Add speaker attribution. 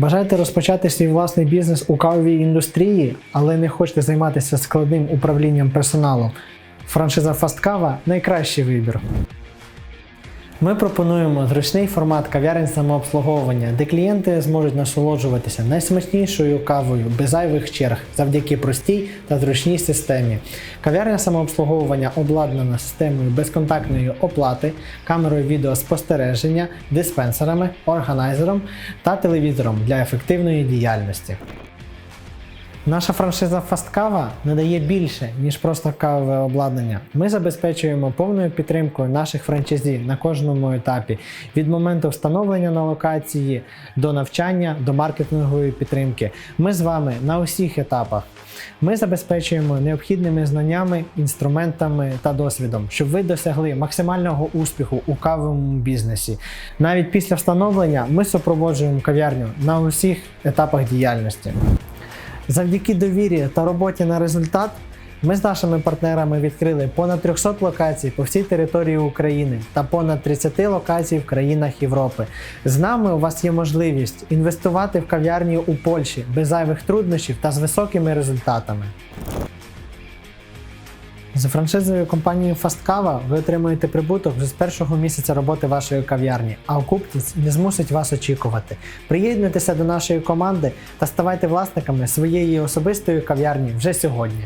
Speaker 1: Бажаєте розпочати свій власний бізнес у кавовій індустрії, але не хочете займатися складним управлінням персоналу? Франшиза Фасткава найкращий вибір. Ми пропонуємо зручний формат кав'ярень самообслуговування, де клієнти зможуть насолоджуватися найсмачнішою кавою без зайвих черг завдяки простій та зручній системі. Кав'ярня самообслуговування обладнана системою безконтактної оплати, камерою відеоспостереження, диспенсерами, органайзером та телевізором для ефективної діяльності. Наша франшиза Фасткава надає більше, ніж просто кавове обладнання. Ми забезпечуємо повною підтримкою наших франчайзі на кожному етапі від моменту встановлення на локації до навчання до маркетингової підтримки. Ми з вами на усіх етапах. Ми забезпечуємо необхідними знаннями, інструментами та досвідом, щоб ви досягли максимального успіху у кавовому бізнесі. Навіть після встановлення ми супроводжуємо кав'ярню на усіх етапах діяльності. Завдяки довірі та роботі на результат ми з нашими партнерами відкрили понад 300 локацій по всій території України та понад 30 локацій в країнах Європи. З нами у вас є можливість інвестувати в кав'ярні у Польщі без зайвих труднощів та з високими результатами. За франшизою компанії Фасткава ви отримуєте прибуток вже з першого місяця роботи вашої кав'ярні, а окупність не змусить вас очікувати. Приєднуйтеся до нашої команди та ставайте власниками своєї особистої кав'ярні вже сьогодні.